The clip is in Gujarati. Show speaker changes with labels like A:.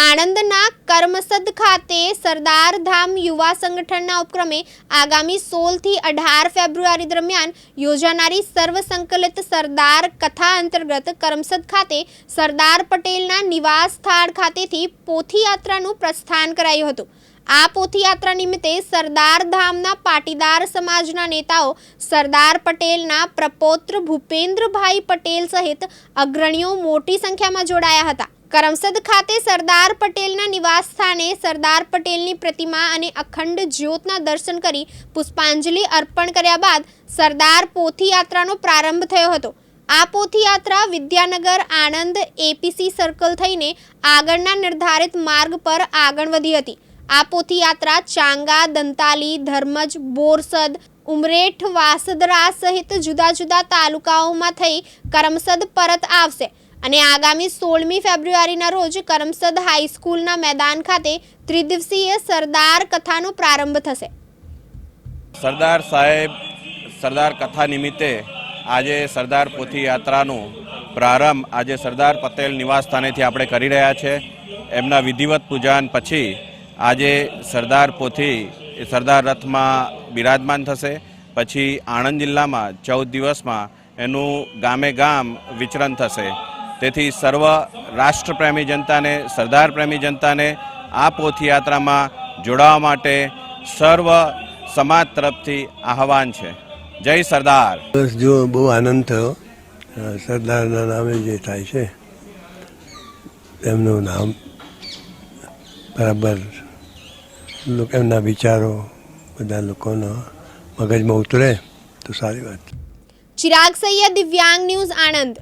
A: આણંદના કર્મસદ ખાતે સરદાર ધામ યુવા સંગઠનના ઉપક્રમે આગામી સોળથી અઢાર ફેબ્રુઆરી દરમિયાન યોજાનારી સર્વ સંકલિત સરદાર કથા અંતર્ગત કરમસદ ખાતે સરદાર પટેલના નિવાસ સ્થળ ખાતેથી પોથીયાત્રાનું પ્રસ્થાન કરાયું હતું. આ પોથીયાત્રા નિમિત્તે સરદાર ધામના પાટીદાર સમાજના નેતાઓ સરદાર પટેલના પ્રપોત્ર ભૂપેન્દ્રભાઈ પટેલ સહિત અગ્રણીઓ મોટી સંખ્યામાં જોડાયા હતા. કરમસદ ખાતે સરદાર પટેલના નિવાસ સ્થાને સરદાર પટેલની પ્રતિમા અને અખંડ જ્યોતના દર્શન કરી પુષ્પાંજલિ અર્પણ કર્યા બાદ સરદાર પોથીયાત્રાનો પ્રારંભ થયો હતો. આ પોથીયાત્રા વિદ્યાનગર આણંદ એપીસી સર્કલ થઈને આગળના નિર્ધારિત માર્ગ પર આગળ વધી હતી. આ પોથીયાત્રા ચાંગા, દંતાલી, ધર્મજ, બોરસદ, ઉમરેઠ, વાસદરા સહિત જુદા જુદા તાલુકાઓમાં થઈ કરમસદ પરત આવશે. અને આગામી સોળમી ફેબ્રુઆરીના રોજ કરમસદ હાઈસ્કૂલના મેદાન ખાતે ત્રિદિવસીય સરદાર કથાનો પ્રારંભ થશે.
B: સરદાર સાહેબ, સરદાર કથા નિમિત્તે આજે સરદાર પોથી યાત્રાનો પ્રારંભ આજે સરદાર પટેલ નિવાસ સ્થાનેથી આપણે કરી રહ્યા છે. એમના વિધિવત પૂજન પછી આજે સરદાર પોથી, સરદાર રથમાં બિરાજમાન થશે. પછી આણંદ જિલ્લામાં ચૌદ દિવસમાં એનું ગામે ગામ વિચરણ થશે. તેથી સર્વ રાષ્ટ્રપ્રેમી જનતાને સરદાર પ્રેમી જનતાને આ પોથયાત્રામાં જોડાવા માટે સર્વ સમાજ તરફથી આહવાન છે. જય સરદાર.
C: બસ જો બહુ આનંદ થયો. સરદારના નામે જે થાય છે એમનું નામ બરાબર એમના વિચારો બધા લોકોનો મગજમાં ઉતરે તો સારી વાત.
A: ચિરાગ સૈયદ દિવ્યાંગ ન્યૂઝ આણંદ.